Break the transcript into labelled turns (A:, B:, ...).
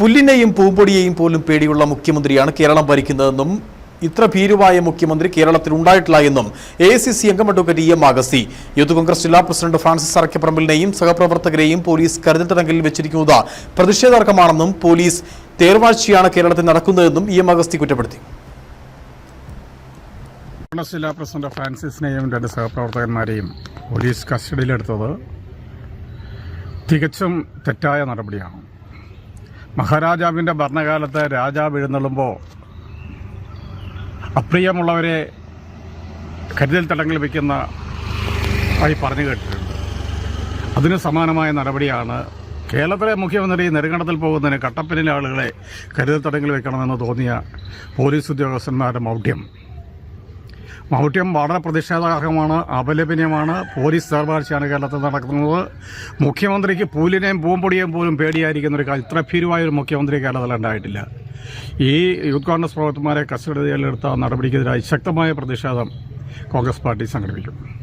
A: പുല്ലിനെയും പൂമ്പൊടിയെയും പോലും പേടിയുള്ള മുഖ്യമന്ത്രിയാണ് കേരളം ഭരിക്കുന്നതെന്നും ഇത്ര ഭീരുവായ മുഖ്യമന്ത്രി കേരളത്തിൽ ഉണ്ടായിട്ടില്ല എന്നും എ സി സി അംഗം advocate E M Augusthy youth Congress ജില്ലാ പ്രസിഡന്റ് ഫ്രാൻസിസ് അറക്കപ്പറമ്പിലിനെയും സഹപ്രവർത്തകരെയും പോലീസ് കരുതൽ തടങ്കലിൽ വെച്ചിരിക്കുന്നത് പ്രതിഷേധാർഹമാണെന്നും പോലീസ് തേർവാഴ്ചയാണ് കേരളത്തിൽ നടക്കുന്നതെന്നും ഇ എം ആഗസ്തി കുറ്റപ്പെടുത്തി.
B: കോൺഗ്രസ് ജില്ലാ പ്രസിഡന്റ് ഫ്രാൻസിസിനെയും രണ്ട് സഹപ്രവർത്തകന്മാരെയും പോലീസ് കസ്റ്റഡിയിലെടുത്തത് തികച്ചും തെറ്റായ നടപടിയാണ്. മഹാരാജാവിന്റെ ഭരണകാലത്ത് രാജാവ് എഴുന്നള്ളുമ്പോൾ അപ്രിയമുള്ളവരെ കരുതൽ തടങ്കിൽ വയ്ക്കുന്ന ആയി പറഞ്ഞു കേട്ടിട്ടുണ്ട്. അതിന് സമാനമായ നടപടിയാണ് കേരളത്തിലെ മുഖ്യമന്ത്രി നെടുങ്കണ്ടത്തിൽ പോകുന്നതിന് കട്ടപ്പനിലെ ആളുകളെ കരുതൽ തടങ്കിൽ വെക്കണമെന്ന് തോന്നിയ പോലീസ് ഉദ്യോഗസ്ഥന്മാരുടെ മൗഢ്യം. മൗഢ്യം വളരെ പ്രതിഷേധാർഹമാണ് അപലപനീയമാണ്. പോലീസ് സർവാഴ്ചയാണ് കേരളത്തിൽ നടക്കുന്നത്. മുഖ്യമന്ത്രിക്ക് പൂലിനെയും പൂമ്പൊടിയെയും പോലും പേടിയായിരിക്കുന്ന ഒരു കാര്യം ഇത്ര ഭീരുവായ ഒരു മുഖ്യമന്ത്രി കേരളത്തിൽ ഉണ്ടായിട്ടില്ല. ഈ യൂത്ത് കോൺഗ്രസ് പ്രവർത്തകന്മാരെ കസ്റ്റഡിയിലെടുത്ത നടപടിക്കെതിരായി ശക്തമായ പ്രതിഷേധം കോൺഗ്രസ് പാർട്ടി സംഘടിപ്പിക്കും.